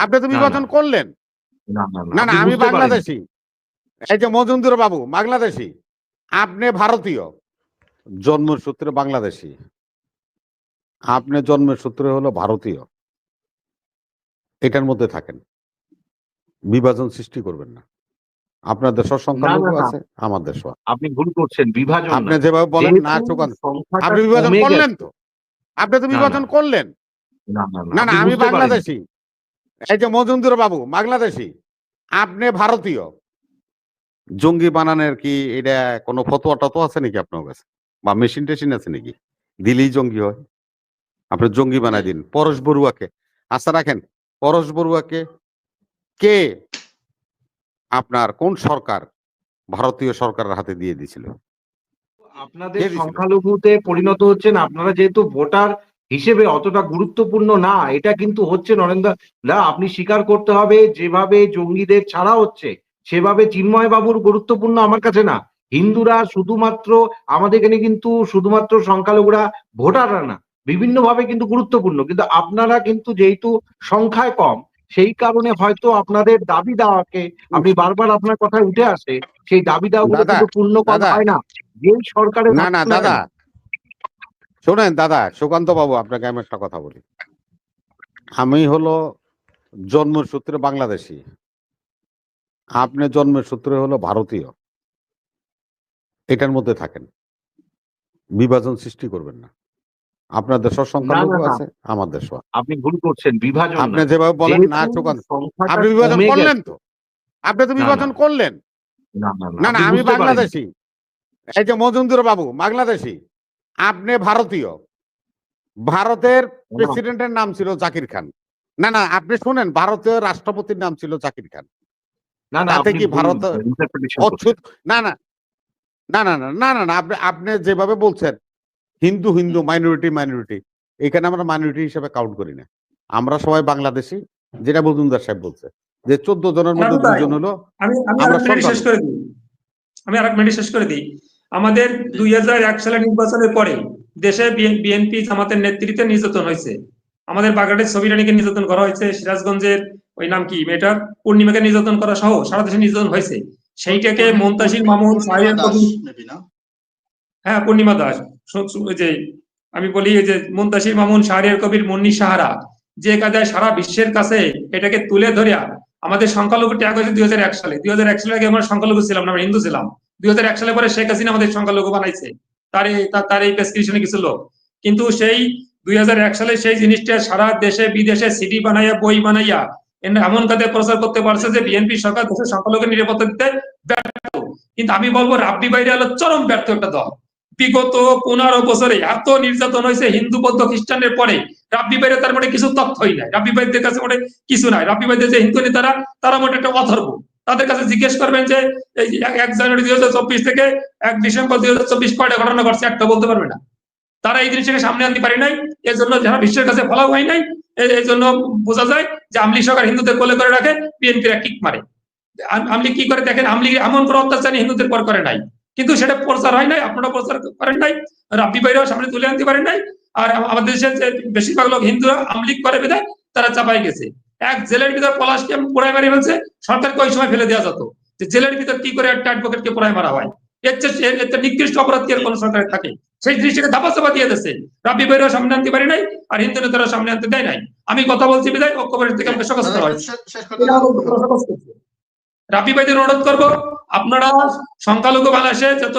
আপনি তো না, বিভাজন না। করলেন। না না আমি বাংলাদেশি। এই যে মজুমদার বাবু বাংলাদেশি। আপনি ভারতীয়। জন্মের সূত্রে বাংলাদেশি। আপনি জন্মের সূত্রে হলো ভারতীয়। এটার মধ্যে থাকেন। বিভাজন সৃষ্টি করবেন না। আপনার দেশের সংখ্যালঘু। আছে আমার দেশ আপনি ভুল করছেন বিভাজন আপনি যেভাবে বলেন না চোখান আপনি বিভাজন করলেন তো। আপনি তো বিভাজন করলেন। না না আমি বাংলাদেশি। এই যে মজুমদার বাবু বাংলাদেশি আপনি ভারতীয়। জঙ্গি বানানোর কি এটা কোনো ফতোয়া টতো আছে নাকি আপনার কাছে? বা মেশিন টেশিন আছে নাকি? দিলেই জঙ্গি হয়। আপনি জঙ্গি বানাই দিন। পরশ বড়ুয়াকে। আচ্ছা রাখেন। পরশ বড়ুয়াকে কে আপনার কোন সরকার ভারতীয় সরকারের হাতে দিয়ে দিয়েছিল? আপনাদের সংখ্যালঘুতে পরিণত হচ্ছেন আপনারা যেহেতু ভোটার হিসেবে অতটা গুরুত্বপূর্ণ না এটা কিন্তু হচ্ছে নরেন্দ্র না আপনি স্বীকার করতে হবে যেভাবে জঙ্গিদের ছাড়া হচ্ছে সেভাবে চিন্ময় বাবুর গুরুত্বপূর্ণ আমার কাছে না হিন্দুরা শুধুমাত্র আমাদের এখানে কিন্তু শুধুমাত্র সংখ্যালঘুরা ভোটাররা না বিভিন্নভাবে কিন্তু গুরুত্বপূর্ণ কিন্তু আপনারা কিন্তু যেহেতু সংখ্যায় কম সেই কারণে হয়তো আপনাদের দাবি দাওয়াকে আপনি বারবার আপনার কথায় উঠে আসে সেই দাবি কিন্তু পূর্ণ করা। হয় না যে সরকারের না না দাদা। শোনেন দাদা সুকান্ত বাবু আপনাকে আমি একটা কথা বলি। আমি হলো জন্মের সূত্রে বাংলাদেশি। আপনি জন্মের সূত্রে হলো ভারতীয়। এটার মধ্যে থাকেন। বিভাজন সৃষ্টি করবেন না। আপনার দেশের সংখ্যালঘু। আছে আমার দেশ আপনি ভুল করছেন বিভাজন আপনি যেভাবে বলেন না সুকান্ত আপনি বিভাজন করলেন তো। আপনি তো বিভাজন করলেন। না না আমি বাংলাদেশি। এই যে মজুমদার বাবু বাংলাদেশি। আপনি ভারতীয়। ভারতের প্রেসিডেন্টের নাম ছিল জাকির খান। না না আপনি শুনেন ভারতীয় রাষ্ট্রপতির নাম ছিল জাকির খান। না না কি ভারত অচ্ছুত না না। না না না না না আপনি আপনি যেভাবে বলছেন হিন্দু হিন্দু মাইনরিটি মাইনরিটি এখানে আমরা মাইনরিটি হিসেবে কাউন্ট করি না। আমরা সবাই বাংলাদেশি যেটা মজুমদার সাহেব বলছে যে চোদ্দ জনের মধ্যে দুজন হলো আমরা শেষ করে দিই। আমি আরেক মিনিট শেষ করে দিই। আমাদের দুই হাজার এক সালের নির্বাচনের পরে দেশে বিএনপি জামাতের নেতৃত্বে নির্যাতন হয়েছে। আমাদের বাগেরহাটের ছবি রানীকে নির্যাতন করা হয়েছে সিরাজগঞ্জের ওই নাম কি মেয়েটার পূর্ণিমাকে নির্যাতন করা সহ সারা দেশে নির্যাতন হয়েছে। সেইটাকে মমতাসির মামুন সাহেব হ্যাঁ পূর্ণিমা দাস। যে আমি বলি যে মুন্তাসির মামুন শাহরিয়ার কবির মুন্নি সাহারা যে কাজে সারা বিশ্বের কাছে এটাকে তুলে ধরিয়া আমাদের সংখ্যালঘু ত্যাগ হয়েছে দুই হাজার এক সালে। দুই হাজার এক সালে আগে আমরা সংখ্যালঘু ছিলাম না আমরা হিন্দু ছিলাম। দুই হাজার সালে পরে শেখ হাসিনা আমাদের সংখ্যালঘু বানাইছে। তার তার- এই প্রেসক্রিপশনে কিছু লোক। কিন্তু সেই দুই হাজার এক সালে সেই জিনিসটা সারা দেশে, বিদেশে সিডি বানাইয়া, বই বানাইয়া এমন কাজে প্রচার করতে পারছে যে বিএনপি সরকার দেশের সংখ্যালঘু নিরাপত্তা দিতে ব্যর্থ। কিন্তু আমি বলব, রাব্বি বাইরে হলো চরম ব্যর্থ একটা দল। বিগত পনেরো বছরে এত নির্যাতন হয়েছে হিন্দু, বৌদ্ধ খ্রিস্টানের পরে। রাব্বি বাইরে তার মানে কিছু তথ্যই নাই। রাব্বি বাইদের কাছে মানে কিছু নাই। রাব্বি বাইদের যে হিন্দু নেতারা, তারা মোটে একটা অথর্ব তাদের কাছে জিজ্ঞেস করবেন যে এক- জানুয়ারি দুই হাজার চব্বিশ থেকে এক ডিসেম্বর দুই হাজার চব্বিশ কয়টা ঘটনা ঘটছে একটা বলতে পারবে না। তারা এই জিনিসটাকে সামনে আনতে পারে নাই এর জন্য যারা বিশ্বের কাছে ফলাও হয় নাই এই- জন্য বোঝা যায় যে আমলি সরকার হিন্দুদের কোলে করে রাখে, বিএনপিরা কিক মারে। আম- আমলি কি করে দেখেন, আমলি এমন কোনো অত্যাচার হিন্দুদের পর করে নাই। কিন্তু সেটা প্রচার হয় নাই আপনারা প্রচার করেন নাই, রাব্বি বাইরেও সামনে তুলে আনতে পারেন নাই, আর আমাদের দেশে বেশিরভাগ লোক হিন্দুরা আমলিক করে বিধায় তারা চাপাই গেছে। এক জেলের ভিতর পলাশকে পোড়ায় মারি ফেলছে সরকারকে ওই সময় ফেলে দেওয়া যেত। যে জেলের ভিতর কি করে একটা অ্যাডভোকেটকে পোড়ায় মারা হয়? এর চেয়ে নিকৃষ্ট অপরাধ কি আর কোন সরকারের থাকে? সেই দৃষ্টিকে ধাপা চাপা দিয়ে দিচ্ছে রাব্বি বাইরেও সামনে আনতে পারি নাই আর হিন্দু নেতারা সামনে আনতে দেয় নাই। আমি কথা বলছি বিদায় ঐক্যবাড়ি থেকে আমাকে সকাল হয়। রাবি ভাইদের অনুরোধ করব, আপনারা সংখ্যালঘু বাংলাদেশে যত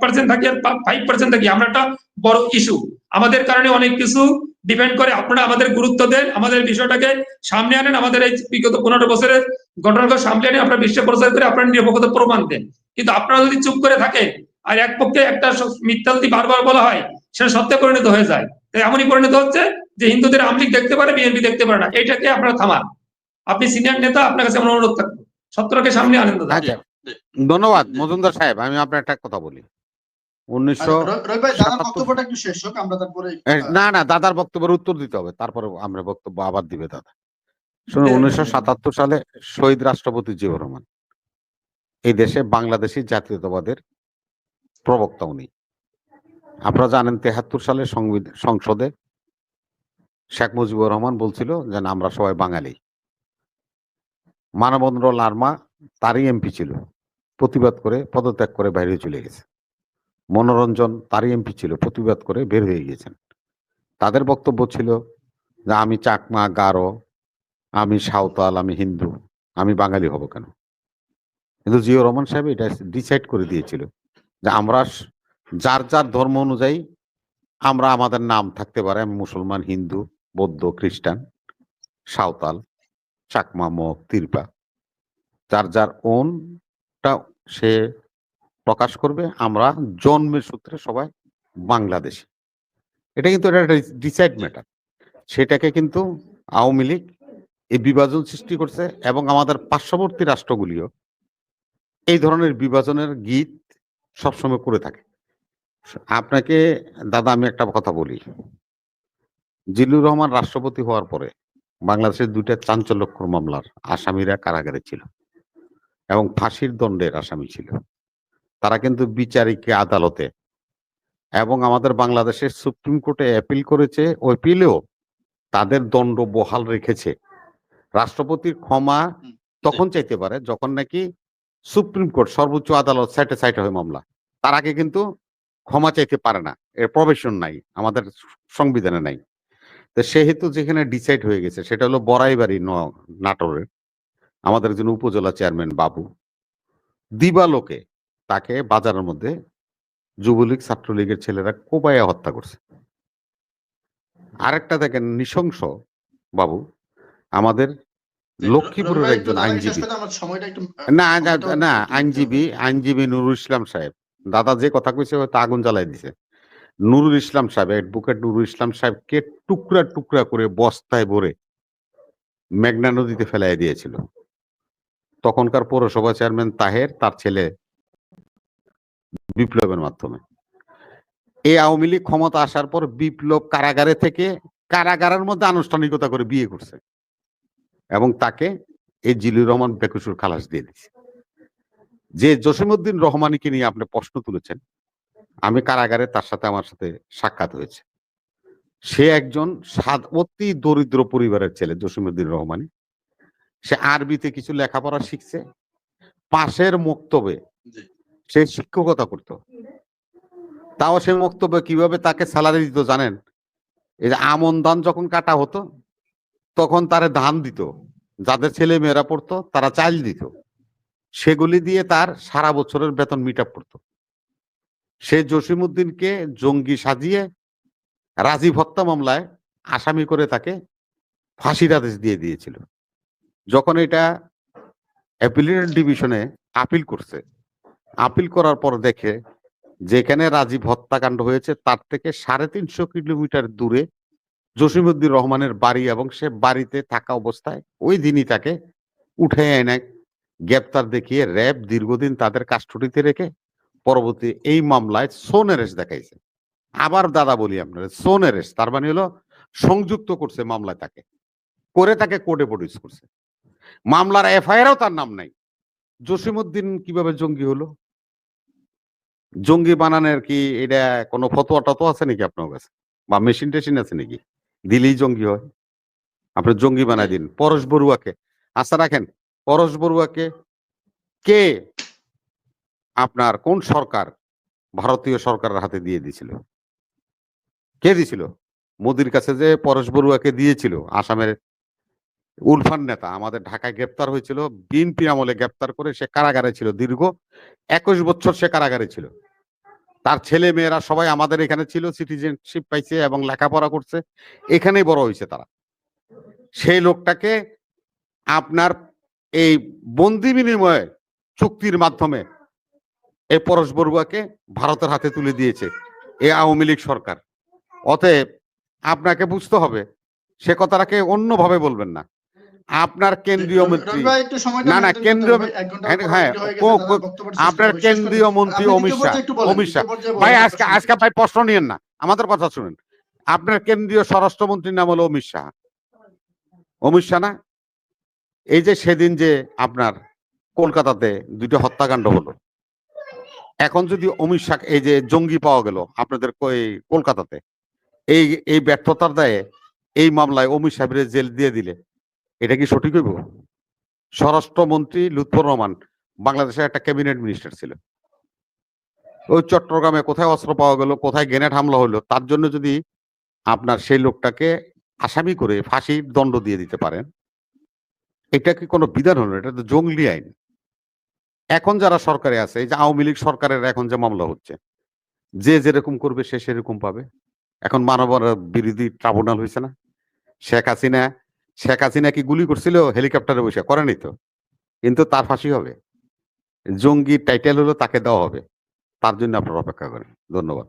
পার্সেন্ট থাকি ফাইভ পার্সেন্ট থাকি, আমরা একটা বড় ইস্যু আমাদের কারণে অনেক কিছু ডিপেন্ড করে, আপনারা আমাদের গুরুত্ব দেন, আমাদের বিষয়টাকে সামনে আনেন, আমাদের এই বিগত পনেরো বছরের ঘটনাকে সামনে আনে আপনারা বিশ্বে প্রচার করে আপনার নিরপেক্ষতা প্রমাণ দেন। কিন্তু আপনারা যদি চুপ করে থাকেন, আর এক পক্ষে একটা স- মিথ্যালতি বারবার বলা হয়, সেটা সত্যে পরিণত হয়ে যায়। তাই এমনই পরিণত হচ্ছে যে হিন্দুদের আমলিক দেখতে পারে, বিএনপি দেখতে পারে না। এটাকে আপনারা থামান। আপনি সিনিয়র নেতা, আপনার কাছে আমার অনুরোধ থাকবে। সত্যটাকে সামনে আনেন দাদা। আচ্ছা। ধন্যবাদ মজুমদার সাহেব আমি আপনার একটা কথা বলি। উনিশশো রবি ভাই দাদার সাতাত্তর- বক্তব্যটা একটু শেষ হোক আমরা তারপরে এ, না না দাদার বক্তব্যের উত্তর দিতে হবে তারপরে আমরা বক্তব্য আবার দিবে দাদা। শুনুন। উনিশশো সাতাত্তর সালে শহীদ রাষ্ট্রপতি জিয়াউর রহমান এই দেশে বাংলাদেশি জাতীয়তাবাদের প্রবক্তা উনি। আপনারা জানেন তেহাত্তর সালে সংবিধান সংসদে শেখ মুজিবুর রহমান বলছিল যে আমরা সবাই বাঙালি। মানবেন্দ্র লার্মা তারই এমপি ছিল। প্রতিবাদ করে, পদত্যাগ করে বাইরে চলে গেছে। মনোরঞ্জন তারই এমপি ছিল, প্রতিবাদ করে বের হয়ে গিয়েছেন। তাদের বক্তব্য ছিল যে, আমি চাকমা, গারো, আমি সাঁওতাল, আমি হিন্দু, আমি বাঙালি হব কেন? কিন্তু জিও রহমান সাহেব এটা ডিসাইড করে দিয়েছিল যে, আমরা যার যার ধর্ম অনুযায়ী আমরা আমাদের নাম থাকতে পারে। আমি মুসলমান, হিন্দু, বৌদ্ধ, খ্রিস্টান, সাঁওতাল চাকমা মগ, তিরপা। যার যার ওনটা সে প্রকাশ করবে, আমরা জন্মের সূত্রে সবাই বাংলাদেশি। এটা কিন্তু এটা ডিসাইড ম্যাটার। সেটাকে কিন্তু আওয়ামী লীগ এই বিভাজন সৃষ্টি করছে এবং আমাদের পার্শ্ববর্তী রাষ্ট্রগুলিও এই ধরনের বিভাজনের গীত সবসময় করে থাকে। আপনাকে, দাদা, আমি একটা কথা বলি। জিল্লুর রহমান রাষ্ট্রপতি হওয়ার পরে বাংলাদেশের দুইটা চাঞ্চল্যকর মামলার আসামিরা কারাগারে ছিল এবং ফাঁসির দণ্ডের আসামি ছিল। তারা কিন্তু বিচারিক আদালতে এবং আমাদের বাংলাদেশের সুপ্রিম কোর্টে অ্যাপিল করেছে ওই পিলেও তাদের দণ্ড বহাল রেখেছে। রাষ্ট্রপতির ক্ষমা তখন চাইতে পারে যখন নাকি সুপ্রিম কোর্ট সর্বোচ্চ আদালত সাইটে হয় মামলা। তার আগে কিন্তু ক্ষমা চাইতে পারে না। এর প্রবেশন নাই, আমাদের সংবিধানে নাই। তো সেহেতু যেখানে ডিসাইড হয়ে গেছে সেটা হলো বড়াইবাড়ি নাটোরের আমাদের একজন উপজেলা চেয়ারম্যান বাবু দিবালোকে তাকে বাজারের মধ্যে যুবলীগ ছাত্রলীগের ছেলেরা কোপায়া হত্যা করছে। আরেকটা দেখেন নৃশংস বাবু আমাদের লক্ষ্মীপুরের একজন আইনজীবী। না, না আইনজীবী আইনজীবী নুরুল ইসলাম সাহেব। দাদা যে কথা কইছে হয়তো আগুন জ্বালাই দিছে। নুরুল ইসলাম সাহেব অ্যাডভোকেট নুরুল ইসলাম সাহেবকে টুকরা টুকরা করে বস্তায় ভরে মেঘনা নদীতে ফেলাই দিয়েছিল। তখনকার পৌরসভা চেয়ারম্যান তাহের, তার ছেলে বিপ্লবের মাধ্যমে। এই আওয়ামী লীগ ক্ষমতা আসার পর বিপ্লব কারাগারে থেকে কারাগারের মধ্যে আনুষ্ঠানিকতা করে বিয়ে করছে এবং তাকে এই জিলুর রহমান বেকুসুর খালাস দিয়ে দিচ্ছে যে জসিমউদ্দিন রহমানিকে নিয়ে আপনি প্রশ্ন তুলেছেন আমি কারাগারে তার সাথে আমার সাথে সাক্ষাৎ হয়েছে। সে একজন সাদ- অতি দরিদ্র পরিবারের ছেলে জসিমউদ্দিন রহমানি। সে আরবিতে কিছু লেখাপড়া শিখছে। পাশের মক্তবে সে শিক্ষকতা করত। তাও সে মক্তব্য কীভাবে তাকে স্যালারি দিত জানেন? এই যে আমন ধান যখন কাটা হতো তখন তারে ধান দিত। যাদের ছেলে মেয়েরা পড়তো তারা চাল দিত। সেগুলি দিয়ে তার সারা বছরের বেতন মিট আপ করতো। সে জসিমউদ্দিনকে জঙ্গি সাজিয়ে রাজীব হত্যা মামলায় আসামি করে তাকে ফাঁসির আদেশ দিয়ে দিয়েছিল। যখন এটা অ্যাপিলেট ডিভিশনে আপিল করছে, আপিল করার পর দেখে যেখানে রাজীব হত্যাকাণ্ড হয়েছে তার থেকে সাড়ে তিনশো কিলোমিটার দূরে জসিমউদ্দিন রহমানের বাড়ি এবং সে বাড়িতে থাকা অবস্থায় ওই দিনই তাকে উঠে এনে গ্রেপ্তার দেখিয়ে র্যাব দীর্ঘদিন তাদের কাস্টডিতে রেখে পরবর্তী এই মামলায় সোনেরেস দেখাইছে। আবার দাদা বলি আপনার সোনেরেস তার মানে হলো সংযুক্ত করছে মামলায় তাকে। করে তাকে কোর্টে প্রডিউস করছে। মামলার এফআইআরও তার নাম নাই। জসিমউদ্দিন কীভাবে জঙ্গি হলো? জঙ্গি বানানোর কি এটা কোনো ফতোয়া টতো আছে নাকি আপনার কাছে? বা মেশিন টেশিন আছে নাকি? দিলেই জঙ্গি হয়। আপনি জঙ্গি বানাই দিন। পরশ বড়ুয়াকে। আশা রাখেন। পরশ বড়ুয়াকে কে আপনার কোন সরকার ভারতীয় সরকারের হাতে দিয়ে দিয়েছিল? কে দিছিল মোদির কাছে যে পরশ বড়ুয়াকে দিয়েছিল, আসামের উলফান নেতা, আমাদের ঢাকায় গ্রেপ্তার হয়েছিল, বিএনপি আমলে গ্রেপ্তার করে সে কারাগারে ছিল, দীর্ঘ একুশ বছর সে কারাগারে ছিল। তার ছেলে মেয়েরা সবাই আমাদের এখানে ছিল, সিটিজেনশিপ পাইছে এবং লেখাপড়া করছে, এখানেই বড় হয়েছে তারা। সেই লোকটাকে আপনার এই বন্দি বিনিময়ে চুক্তির মাধ্যমে এই পরশ বড়ুয়াকে ভারতের হাতে তুলে দিয়েছে এই আওয়ামী লীগ সরকার। অতএব আপনাকে বুঝতে হবে সে কথাটাকে অন্যভাবে বলবেন না। আপনার কেন্দ্রীয় মন্ত্রী ভাই, না, না, কেন্দ্রীয়- হ্যাঁ, হ্যাঁ, আপনার কেন্দ্রীয় মন্ত্রী অমিত শাহ অমিত শাহ। ভাই আজকে আজকে ভাই প্রশ্ন নিয়েন না আমাদের কথা শুনেন। আপনার কেন্দ্রীয় স্বরাষ্ট্রমন্ত্রীর নাম হলো অমিত শাহ। অমিত শাহ না? এই যে সেদিন যে আপনার কলকাতাতে দুইটা হত্যাকাণ্ড হলো এখন যদি অমিত শাহ, এই যে জঙ্গি পাওয়া গেল আপনাদের কলকাতাতে, এই এই ব্যর্থতার দায়ে এই মামলায় অমিত সাহেবের জেল দিয়ে দিলে, এটা কি সঠিক হইব? স্বরাষ্ট্রমন্ত্রী লুৎফর রহমান বাংলাদেশের একটা ক্যাবিনেট মিনিস্টার ছিল। ওই চট্টগ্রামে কোথায় অস্ত্র পাওয়া গেল, কোথায় গ্রেনেড হামলা হলো তার জন্য যদি আপনার সেই লোকটাকে আসামি করে ফাঁসির দণ্ড দিয়ে দিতে পারেন, এটা কি কোনো বিধান হলো? এটা তো জঙ্গলি আইন। এখন যারা সরকারে আছে, এই যে আওয়ামী লীগ সরকারের এখন যে মামলা হচ্ছে, যে যেরকম করবে সে সেরকম পাবে। এখন মানব বিরোধী ট্রাইব্যুনাল হয়েছে না। শেখ হাসিনা শেখ হাসিনা কি গুলি করছিল? হেলিকপ্টারে বসে, করেনি তো। কিন্তু তার ফাঁসি হবে। জঙ্গি টাইটেল হলো তাকে দেওয়া হবে। তার জন্য আপনারা অপেক্ষা করেন। ধন্যবাদ।